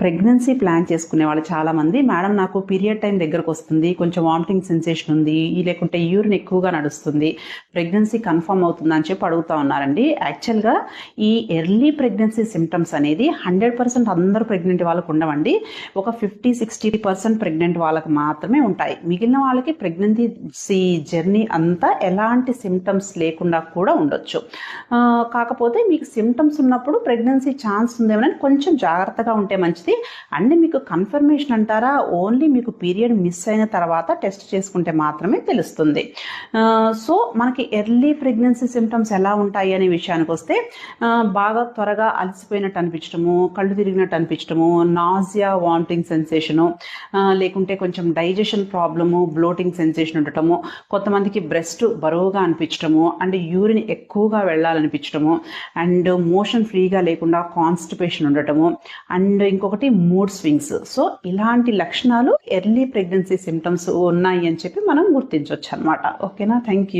Pregnancy plan చేసుకునే వాళ్ళు చాలా మంది మేడం నాకు పీరియడ్ టైం దగ్గరకు వస్తుంది కొంచెం వామిటింగ్ సెన్సేషన్ ఉంది లేకుంటే యూరిన్ ఎక్కువగా నడుస్తుంది ప్రెగ్నెన్సీ కన్ఫర్మ్ అవుతుందని అని చెప్పి అడుగుతా ఉన్నారండి. యాక్చువల్గా ఈ ఎర్లీ ప్రెగ్నెన్సీ సిమ్టమ్స్ అనేది హండ్రెడ్ పర్సెంట్ అందరూ ప్రెగ్నెంట్ వాళ్ళకు ఉండవండి. ఒక ఫిఫ్టీ సిక్స్టీ పర్సెంట్ ప్రెగ్నెంట్ వాళ్ళకి మాత్రమే ఉంటాయి. మిగిలిన వాళ్ళకి ప్రెగ్నెన్సీ జర్నీ అంతా ఎలాంటి సిమ్టమ్స్ లేకుండా కూడా ఉండొచ్చు. కాకపోతే మీకు సిమ్టమ్స్ ఉన్నప్పుడు ప్రెగ్నెన్సీ ఛాన్స్ ఉందేమో కొంచెం జాగ్రత్తగా ఉంటే మంచిది. అండ్ మీకు కన్ఫర్మేషన్ అంటారా? ఓన్లీ మీకు పీరియడ్ మిస్ అయిన తర్వాత టెస్ట్ చేసుకుంటే మాత్రమే తెలుస్తుంది. సో మనకి ఎర్లీ ప్రెగ్నెన్సీ సిమ్టమ్స్ ఎలా ఉంటాయి అనే విషయానికి వస్తే బాగా త్వరగా అలసిపోయినట్టు అనిపించడము కళ్ళు తిరిగినట్టు అనిపించడము నాజియా వామిటింగ్ సెన్సేషను లేకుంటే కొంచెం డైజెషన్ ప్రాబ్లము బ్లోటింగ్ సెన్సేషన్ ఉండటము కొంతమందికి బ్రెస్ట్ బరువుగా అనిపించడము అండ్ యూరిన్ ఎక్కువగా వెళ్ళాలనిపించడము అండ్ మోషన్ ఫ్రీగా లేకుండా కాన్స్టిపేషన్ ఉండటము అండ్ ఇంకొకటి మూడ్ స్వింగ్స్. సో ఇలాంటి లక్షణాలు ఎర్లీ ప్రెగ్నెన్సీ సిమ్టమ్స్ ఉన్నాయి అని చెప్పి మనం గుర్తించవచ్చు అనమాట ఓకేనా? Thank you